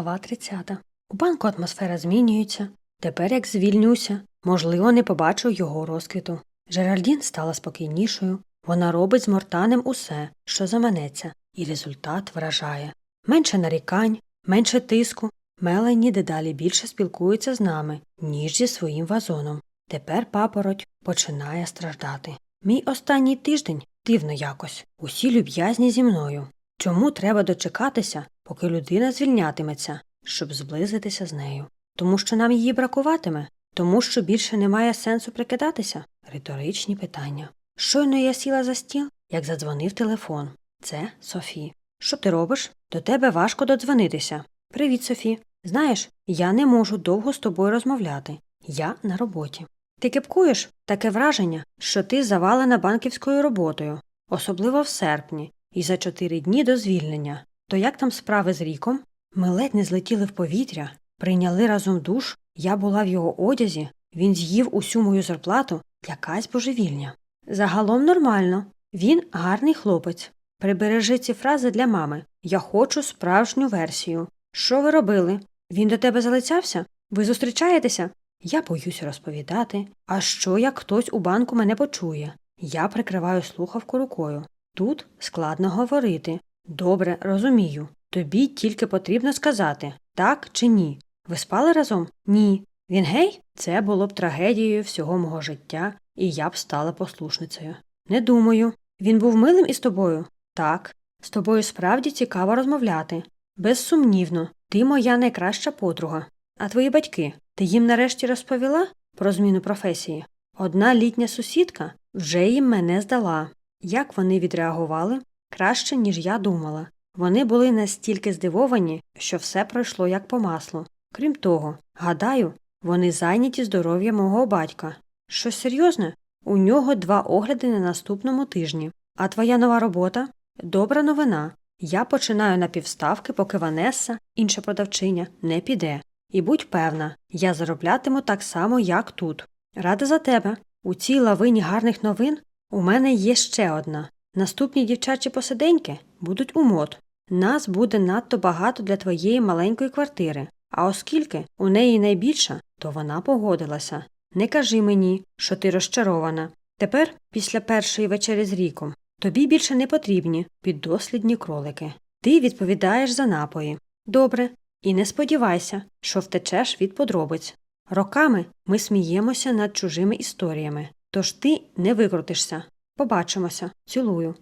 Глава 30. У банку атмосфера змінюється. Тепер, як звільнюся, можливо, не побачу його розквіту. Жеральдін стала спокійнішою. Вона робить з Мортанем усе, що заманеться, і результат вражає. Менше нарікань, менше тиску. Мелані дедалі більше спілкується з нами, ніж зі своїм вазоном. Тепер папороть починає страждати. Мій останній тиждень дивно якось. Усі люб'язні зі мною. Чому треба дочекатися, поки людина звільнятиметься, щоб зблизитися з нею? Тому що нам її бракуватиме? Тому що більше немає сенсу прикидатися? Риторичні питання. Щойно я сіла за стіл, як задзвонив телефон. Це Софі. Що ти робиш? До тебе важко додзвонитися. Привіт, Софі. Знаєш, я не можу довго з тобою розмовляти. Я на роботі. Ти кипкуєш таке враження, що ти завалена банківською роботою, особливо в серпні, і за чотири дні до звільнення. То як там справи з ріком? Ми ледь не злетіли в повітря, прийняли разом душ, я була в його одязі, він з'їв усю мою зарплату, якась божевільня. Загалом нормально. Він гарний хлопець. Прибережи ці фрази для мами. Я хочу справжню версію. Що ви робили? Він до тебе залицявся? Ви зустрічаєтеся? Я боюсь розповідати. А що, як хтось у банку мене почує? Я прикриваю слухавку рукою. Тут складно говорити. Добре, розумію. Тобі тільки потрібно сказати так чи ні. Ви спали разом? Ні. Він гей? Це було б трагедією всього мого життя, і я б стала послушницею. Не думаю. Він був милим із тобою? Так. З тобою справді цікаво розмовляти. Безсумнівно, ти моя найкраща подруга. А твої батьки, ти їм нарешті розповіла про зміну професії? Одна літня сусідка вже їм мене здала. Як вони відреагували? Краще, ніж я думала. Вони були настільки здивовані, що все пройшло як по маслу. Крім того, гадаю, вони зайняті здоров'ям мого батька. Щось серйозне? У нього два огляди на наступному тижні. А твоя нова робота? Добра новина. Я починаю на півставки, поки Ванесса, інша продавчиня, не піде. І будь певна, я зароблятиму так само, як тут. Рада за тебе. У цій лавині гарних новин у мене є ще одна. Наступні дівчачі посиденьки будуть у мод. Нас буде надто багато для твоєї маленької квартири, а оскільки у неї найбільша, то вона погодилася. Не кажи мені, що ти розчарована. Тепер, після першої вечері з ріком, тобі більше не потрібні піддослідні кролики. Ти відповідаєш за напої. Добре. І не сподівайся, що втечеш від подробиць. Роками ми сміємося над чужими історіями, тож ти не викрутишся. Побачимося, цілую.